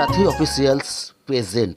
সাথী officials present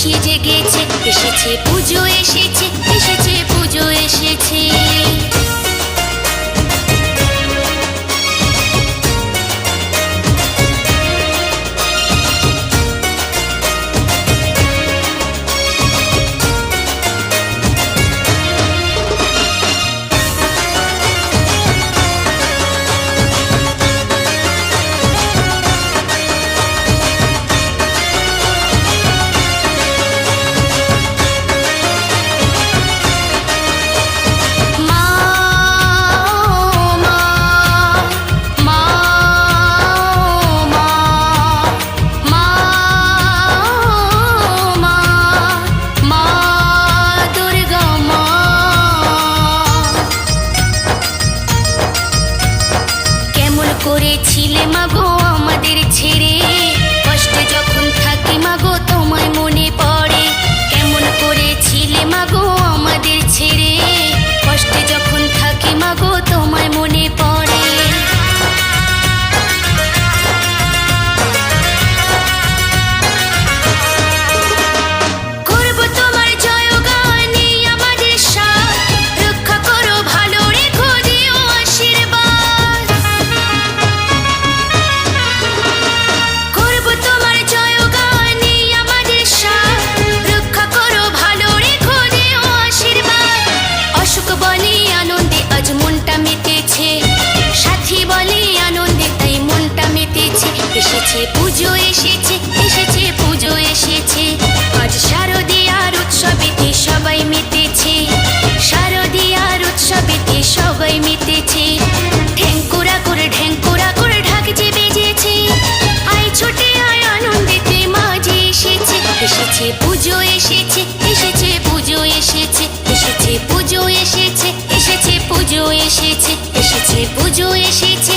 খুশি জেগেছে এসেছে পুজো করেছিলে মাগো আমাদের ছেলে। এসেছে এসেছে পুজো এসেছে।